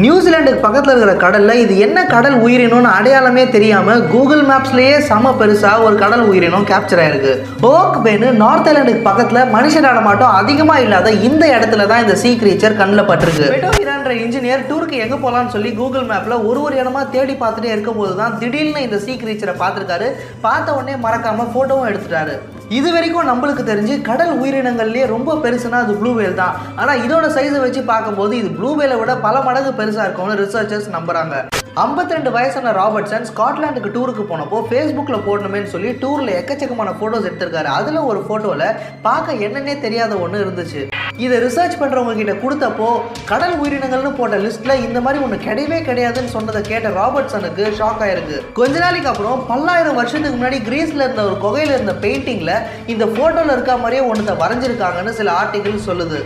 நியூசிலாண்டுக்கு பக்கத்தில் இருக்கிற கடலில் இது என்ன கடல் உயிரினம்னு அடையாளமே தெரியாமல் கூகுள் மேப்ஸ்லேயே செம பெருசாக ஒரு கடல் உயிரினம் கேப்சர் ஆயிருக்கு. ஓக் பேனு நார்த் ஐலாண்டுக்கு பக்கத்தில் மனுஷ நடமாட்டம் அதிகமாக இல்லாத இந்த இடத்துல தான் இந்த சீ கிரீச்சர் கண்ணில் பட்டிருக்கு. இன்ஜினியர் டூருக்கு எங்கே போகலான்னு சொல்லி கூகுள் மேப்பில் ஒரு ஒரு இடமா தேடி பார்த்துட்டே இருக்கும்போது தான் திடீர்னு இந்த சீ கிரீச்சரை பார்த்துருக்காரு. பார்த்த உடனே மறக்காம ஃபோட்டோவும் எடுத்துட்டாரு. இது வரைக்கும் நம்மளுக்கு தெரிஞ்சு கடல் உயிரினங்கள்லேயே ரொம்ப பெருசுனா அது ப்ளூ வேல் தான். ஆனால் இதோட சைஸை வச்சு பார்க்கும்போது இது ப்ளூ வேலை விட பல மடங்கு பெருசாக இருக்கும்னு ரிசர்ச்சர்ஸ் நம்புறாங்க. 52 ரெண்டு வயசான ராபர்ட்சன் ஸ்காட்லாண்டுக்கு டூருக்கு போனப்போ ஃபேஸ்புக்கில் போடணுமேனு சொல்லி டூரில் எக்கச்சக்கமான ஃபோட்டோஸ் எடுத்திருக்காரு. அதில் ஒரு ஃபோட்டோவில் பார்க்க என்னன்னே தெரியாத ஒன்று இருந்துச்சு. இதை ரிசர்ச் பண்ணுறவங்க கிட்ட கொடுத்தப்போ கடல் உயிரினங்கள்னு போட்ட லிஸ்ட்டில் இந்த மாதிரி ஒன்று கிடையவே கிடையாதுன்னு சொன்னதை கேட்ட ராபர்ட்சனுக்கு ஷாக் ஆயிருக்கு. கொஞ்ச நாளைக்கு அப்புறம் பல்லாயிரம் வருஷத்துக்கு முன்னாடி கிரீஸில் இருந்த ஒரு குகையில் இருந்த பெயிண்டிங்கில் இந்த ஃபோட்டோவில் இருக்க மாதிரியே ஒன்றத்தை வரைஞ்சிருக்காங்கன்னு சில ஆர்டிகிள் சொல்லுது.